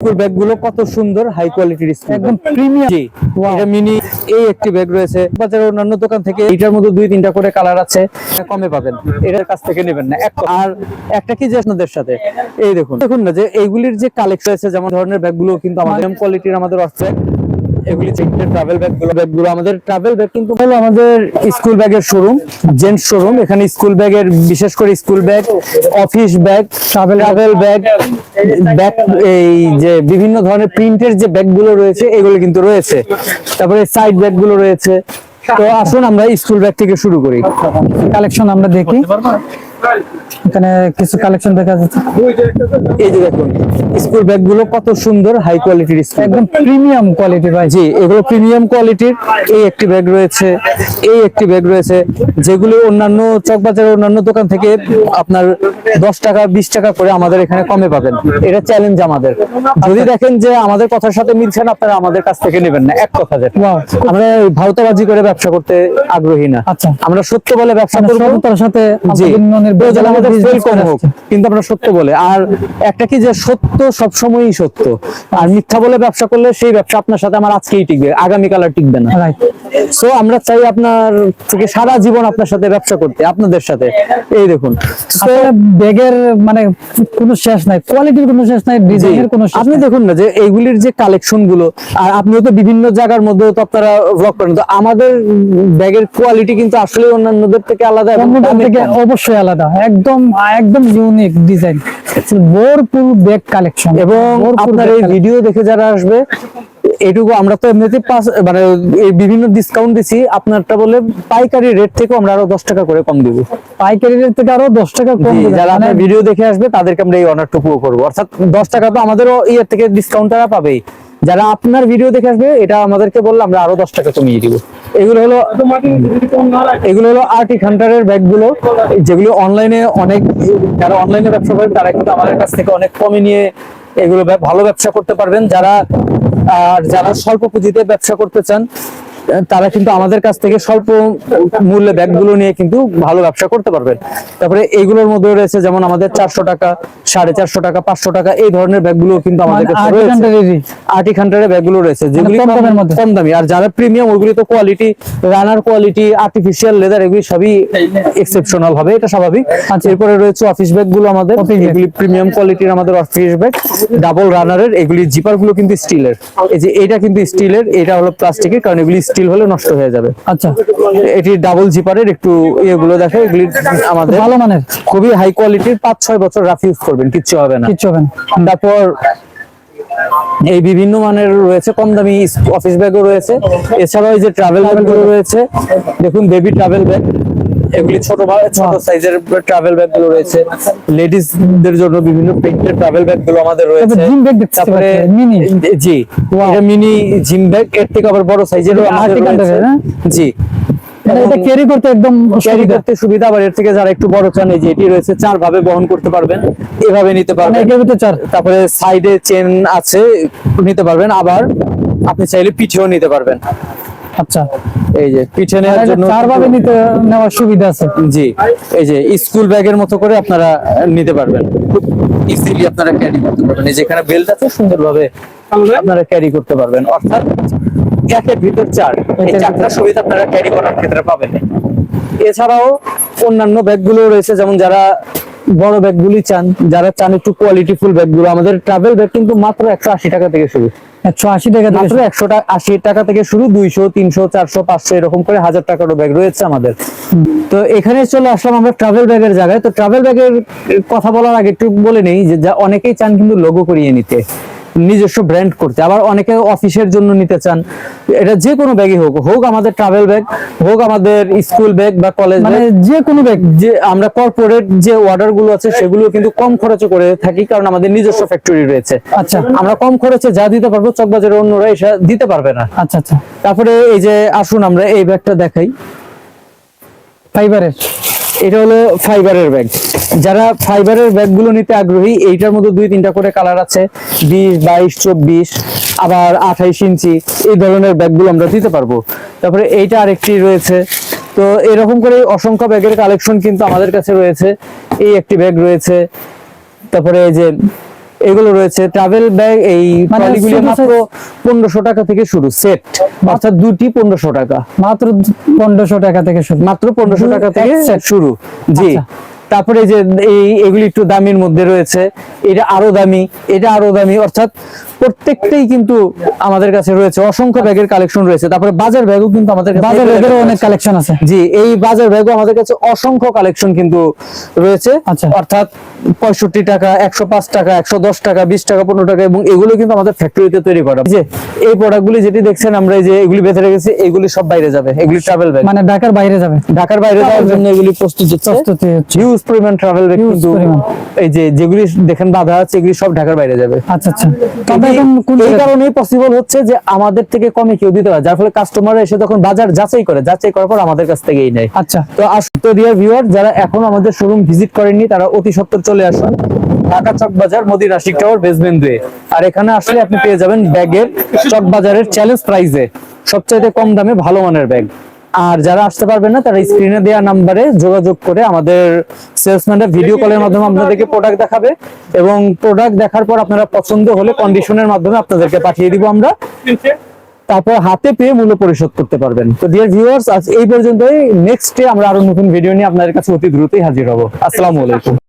School ব্যাগগুলো কত সুন্দর হাই কোয়ালিটির স্কুল একদম প্রিমিয়াম এটা মিনি এই একটি ব্যাগ রয়েছে। বাজারের অন্যান্য দোকান থেকে এটার মধ্যে দুই তিনটা করে কালার আছে কমে পাবেন। এটার কাছ থেকে নেবেন না আর একটা কি যে আপনাদের সাথে? এই দেখুন। দেখুন না যে এইগুলির যে কালেকশন আছে যেমন ধরনের ব্যাগগুলো কিন্তু আমাদের কোয়ালিটির আমাদের আছে এগুলি ট্রাভেল ব্যাগগুলো ব্যাগগুলো আমাদের ট্রাভেল ব্যাগ কিন্তু হলো আমাদের স্কুল ব্যাগের শোরুম জেন্টস শোরুম এখানে স্কুল ব্যাগের বিশেষ করে school bag office bag travel travel bag bag এই যে বিভিন্ন ধরনের প্রিন্টের যে ব্যাগগুলো রয়েছে এগুলো কিন্তু রয়েছে। তারপরে সাইড ব্যাগগুলো রয়েছে। তো আসুন আমরা স্কুল ব্যাগ থেকে শুরু করি। কালেকশন আমরা দেখি। এখানে কিছু কালেকশন দেখা যাচ্ছে। এই যে দেখুন স্কুল ব্যাগগুলো কত সুন্দর হাই কোয়ালিটির স্কুল একদম প্রিমিয়াম কোয়ালিটি ভাই। জি এগুলো প্রিমিয়াম কোয়ালিটির এই একটি ব্যাগ রয়েছে এই একটি ব্যাগ রয়েছে যেগুলো অন্যান্য চকবাজারের অন্যান্য দোকান থেকে আপনার দশ টাকা বিশ টাকা করে আমাদের এখানে কমে পাবেন। এটা চ্যালেঞ্জ আমাদের। যদি দেখেন যে আমাদের কথার সাথে মিলছে না আপনারা আমাদের কাছ থেকে নেবেন না এক কথা আমরা এই করে ব্যবসা করতে আগ্রহী না। আচ্ছা। আমরা সত্য বলে ব্যবসা করব। সাথে জি। প্রয়োজন আমাদের business fail কম হোক কিন্তু আমরা সত্য বলে আর একটা কি যে সত্য সবসময়ই সত্য। আর মিথ্যা বলে ব্যবসা করলে সেই ব্যবসা আপনার সাথে আমার আজকেই টিকবে আগামীকাল আর টিকবে না। সো আমরা চাই আপনার থেকে সারা জীবন আপনার সাথে ব্যবসা করতে আপনাদের সাথে। এই দেখুন। ব্যাগের মানে কোনো শেষ নাই কোয়ালিটির কোনো শেষ নাই ডিজাইনের কোনো আপনি দেখুন না যে এইগুলির যে কালেকশনগুলো আর আপনিও তো বিভিন্ন জায়গার মধ্যে তো আপনারা ব্লগ করেন তো আমাদের ব্যাগের কোয়ালিটি কিন্তু আসলে অন্যান্যদের থেকে আলাদা। অবশ্যই আলাদা। একদম একদম ইউনিক ডিজাইন ভরপুর ব্যাগ কালেকশন এবং আপনার এই ভিডিও দেখে যারা আসবে এটুকু আমরা তো এমনিতে পাস মানে বিভিন্ন ডিসকাউন্ট দিছি আপনারটা বলে পাইকারি রেট থেকেও আমরা আরও দশ টাকা করে কম দিব। পাইকারি রেট থেকে আরও দশ টাকা কম যারা মানে আপনার ভিডিও দেখে আসবে তাদেরকে আমরা এই অনারটুকুও করব। অর্থাৎ দশ টাকা তো আমাদেরও ইয়ের থেকে ডিসকাউন্ট তারা পাবেই। যারা আপনার ভিডিও দেখে আসবে এটা আমাদেরকে বললে আমরা আরও দশ টাকা কমিয়ে দিব। এগুলো হলো এগুলো হলো আর্টিক হান্টারের ব্যাগগুলো যেগুলো অনলাইনে অনেক যারা অনলাইনে ব্যবসা করেন তারা কিন্তু আমাদের কাছ থেকে অনেক কমে নিয়ে এগুলো ভালো ব্যবসা করতে পারবেন। যারা আর যারা স্বল্প পুঁজিতে ব্যবসা করতে চান তারা কিন্তু আমাদের কাছ থেকে স্বল্প মূল্যে ব্যাগগুলো নিয়ে কিন্তু ভালো ব্যবসা করতে পারবেন তারপরে এইগুলোর মধ্যে রয়েছে যেমন আমাদের চারশো টাকা সাড়ে চারশো টাকা পাঁচশো টাকা এই ধরনের ব্যাগগুলো কিন্তু আমাদের মানে কাছে রয়েছে হান্টারেরই। আর্টিক ব্যাগগুলো রয়েছে যেগুলি কম দামি। আর যারা প্রিমিয়াম ওইগুলি তো quality runner quality artificial leather এগুলি সবই এক্সেপশনাল হবে এটা স্বাভাবিক। আচ্ছা। এরপরে রয়েছে অফিস ব্যাগগুলো আমাদের এগুলি প্রিমিয়াম কোয়ালিটির আমাদের অফিস ব্যাগ ডাবল রানারের এগুলি জিপারগুলো কিন্তু স্টিলের এই যে এটা কিন্তু স্টিলের এটা হলো প্লাস্টিকের কারণ এগুলি স্টিল হলে নষ্ট হয়ে যাবে। আচ্ছা। এটি ডাবল জিপারের একটু ইয়েগুলো দেখে এগুলি আমাদের ভালো মানের। খুবই হাই কোয়ালিটির পাঁচ ছয় বছর রাফ ইউজ করবেন কিচ্ছু হবে না। কিচ্ছু হবে না। তারপর এই বিভিন্ন মানের রয়েছে কম দামি অফিস ব্যাগও রয়েছে। এছাড়াও এই যে ট্রাভেল ব্যাগগুলো রয়েছে দেখুন বেবি ট্রাভেল ব্যাগ এগুলি ছোট ছোট সাইজের ট্রাভেল ব্যাগগুলো রয়েছে। লেডিস দের জন্য বিভিন্ন ট্রাভেল ব্যাগগুলো আমাদের রয়েছে। তারপর mini। জি এটা মিনি জিম ব্যাগ এর থেকে আবার বড় সাইজেরও আমাদের রয়েছে। হ্যাঁ? জি। মানে এটা ক্যারি করতে একদম ক্যারি সুবিধা করতে সুবিধা আবার এর থেকে যারা একটু বড় চান এই যে এটি রয়েছে চার ভাবে বহন করতে পারবেন। এভাবে নিতে মানে পারবেন। চার। তারপরে সাইডে চেন আছে নিতে পারবেন। আবার আপনি চাইলে পিঠেও নিতে পারবেন। আচ্ছা। এই যে পিঠে নেওয়ার জন্য চার ভাবে নিতে নেওয়ার সুবিধা আছে। জি এই যে স্কুল ব্যাগের মতো করে আপনারা নিতে পারবেন। ইজিলি আপনারা ক্যারি করতে পারবেন। যেখানে বেল্ট আছে সুন্দরভাবে আপনারা ক্যারি করতে পারবেন। অর্থাৎ ভিতর চার। এই চারটা সুবিধা আপনারা ক্যারি করার ক্ষেত্রে পাবেন। এছাড়াও অন্যান্য ব্যাগগুলো রয়েছে যেমন যারা বড় ব্যাগগুলি চান যারা চান একটু কোয়ালিটি ফুল ব্যাগগুলো আমাদের ট্রাভেল ব্যাগ কিন্তু মাত্র একশো আশি টাকা থেকে শুরু। একশো আশি টাকা মাত্র টাকা থেকে শুরু দুইশো তিনশো চারশো পাঁচশো এরকম করে হাজার টাকারও ব্যাগ রয়েছে আমাদের। তো এখানে চলে আসলাম আমরা ট্রাভেল ব্যাগের জায়গায়। তো ট্রাভেল ব্যাগের কথা বলার আগে একটু বলে নেই যা অনেকেই চান কিন্তু লোগো করিয়ে নিতে। নিজস্ব ব্র্যান্ড করতে। আবার অনেকে অফিসের জন্য নিতে চান। এটা যে কোনো ব্যাগই হোক হোক আমাদের ট্রাভেল ব্যাগ হোক আমাদের স্কুল ব্যাগ বা কলেজ মানে যে কোনো ব্যাগ যে আমরা কর্পোরেট যে অর্ডারগুলো আছে সেগুলো কিন্তু কম খরচে করে থাকি কারণ আমাদের নিজস্ব ফ্যাক্টরি রয়েছে। আচ্ছা। আমরা কম খরচে যা দিতে পারব চকবাজারের অন্যরা এসে দিতে পারবে না। আচ্ছা আচ্ছা। তারপরে এই যে আসুন আমরা এই ব্যাগটা দেখাই। ফাইবারের এটা হলো ফাইবারের ব্যাগ। যারা ফাইবারের ব্যাগগুলো নিতে আগ্রহী, এইটার মধ্যে দুই তিনটা করে কালার আছে। বিশ, বাইশ, চব্বিশ, আবার আঠাইশ ইঞ্চি, এই ধরনের ব্যাগগুলো আমরা দিতে পারব। তারপরে এইটা আরেকটি রয়েছে। তো এরকম করে অসংখ্য ব্যাগের কালেকশন কিন্তু আমাদের কাছে রয়েছে। এই একটি ব্যাগ রয়েছে। তারপরে এই যে এগুলো রয়েছে ট্রাভেল ব্যাগ এই মানে ট্রলিগুলি মাত্র পনেরোশো টাকা থেকে শুরু সেট অর্থাৎ দুটি পনেরোশো টাকা। মাত্র পনেরোশো টাকা থেকে শুরু। মাত্র পনেরোশো টাকা থেকে সেট শুরু। জি। আচ্ছা। তারপরে যে এই এগুলি একটু দামির মধ্যে রয়েছে এটা আরও দামি এটা আরও দামি অর্থাৎ প্রত্যেকটাই কিন্তু আমাদের কাছে রয়েছে। অসংখ্য ব্যাগের কালেকশন রয়েছে। তারপরে বাজার ব্যাগও কিন্তু আমাদের বাজার ব্যাগেরও অনেক কালেকশন আছে। জি এই বাজার ব্যাগও আমাদের কাছে অসংখ্য কালেকশন কিন্তু রয়েছে। আচ্ছা। অর্থাৎ পঁয়ষট্টি টাকা একশো পাঁচ টাকা একশো দশ টাকা বিশ টাকা পনেরো টাকা এবং এগুলো কিন্তু আমাদের ফ্যাক্টরিতে তৈরি করা। এই যে এই প্রোডাক্টগুলি যেটি দেখছেন আমরা এই যে এগুলি বেঁধে রেখেছি এগুলি সব বাইরে যাবে। এগুলি ট্রাভেল ব্যাগ মানে ঢাকার বাইরে যাবে। ঢাকার বাইরে যাওয়ার জন্য এগুলি প্রস্তুত হচ্ছে। হচ্ছে। হিউজ পরিমাণ ট্রাভেল কিন্তু এই যে যেগুলি দেখেন বাধা আছে এগুলি সব ঢাকার বাইরে যাবে। আচ্ছা আচ্ছা। তবে এই- কারণেই পসিবল হচ্ছে যে আমাদের থেকে কমে কেউ দিতে পারে যার ফলে কাস্টমার এসে তখন বাজার যাচাই করে যাচাই করার পর আমাদের কাছ থেকেই নেয়। আচ্ছা। তো আসুন তো ডিয়ার ভিউয়ার যারা এখনও আমাদের শোরুম ভিজিট করেননি তারা অতি সত্তর চলে আসুন। ঢাকা চক বাজার মদিনা শিক টাওয়ার বেসমেন্ট দুয়ে আর এখানে আসলে আপনি পেয়ে যাবেন ব্যাগের চক বাজারের চ্যালেঞ্জ প্রাইজে সবচাইতে কম দামে ভালো মানের ব্যাগ। আর যারা আসতে পারবেন না, তারা স্ক্রিনে দেওয়া নাম্বারে যোগাযোগ করে আমাদের সেলসম্যানরা ভিডিও কলের মাধ্যমে আপনাদেরকে প্রোডাক্ট দেখাবে এবং প্রোডাক্ট দেখার পর আপনারা পছন্দ হলে কন্ডিশনের মাধ্যমে আপনাদেরকে পাঠিয়ে দিব আমরা। তারপর হাতে পেয়ে মূল্য পরিশোধ করতে পারবেন। তো ডিয়ার ভিউয়ার্স আজ এই পর্যন্তই। নেক্সট ডে আমরা আরও নতুন ভিডিও নিয়ে আপনাদের কাছে অতি দ্রুতই হাজির হব। আসসালামু আলাইকুম।